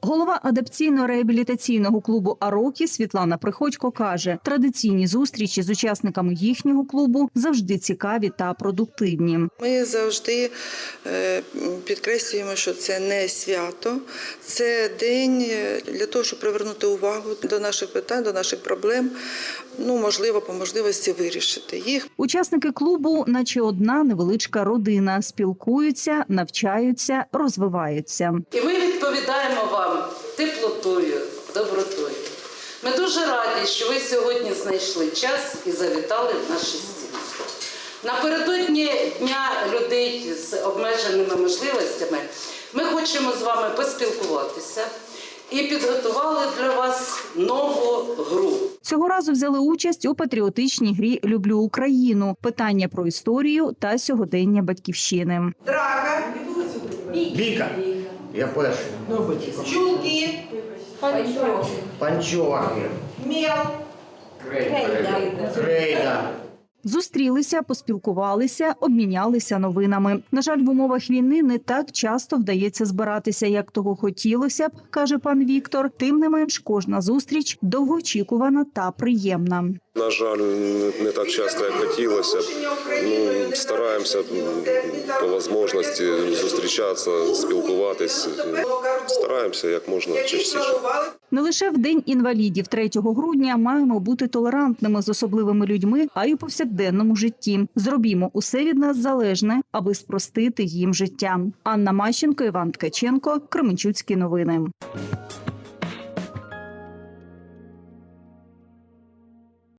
Голова адаптаційно-реабілітаційного клубу Арокі Світлана Приходько каже: традиційні зустрічі з учасниками їхнього клубу завжди цікаві та продуктивні. Ми завжди е, підкреслюємо, що це не свято, це день е, для того, щоб привернути увагу до наших питань, до наших проблем. Ну, можливо, по можливості вирішити їх. Учасники клубу, наче одна невеличка родина, спілкуються, навчаються, розвиваються. І ми відповідаємо вам теплотою, добротою. Ми дуже раді, що ви сьогодні знайшли час і завітали в наші стіни. Напередодні Дня людей з обмеженими можливостями ми хочемо з вами поспілкуватися і підготували для вас нову гру. Цього разу взяли участь у патріотичній грі Люблю Україну. Питання про історію та сьогодення батьківщини. Віка. Я перший. Чулки, Панчохи. мел, Крейда. Зустрілися, поспілкувалися, обмінялися новинами. На жаль, в умовах війни не так часто вдається збиратися, як того хотілося б, каже пан Віктор. Тим не менш, кожна зустріч довгоочікувана та приємна. На жаль, не так часто, як хотілося. Ну, стараємося по можливості зустрічатися, спілкуватись. Стараємося як можна частіше. Не лише в день інвалідів 3 грудня маємо бути толерантними з особливими людьми, а й у повсякденному житті. Зробімо усе від нас залежне, аби спростити їм життя. Анна Мащенко, Іван Ткаченко, Кременчуцькі новини.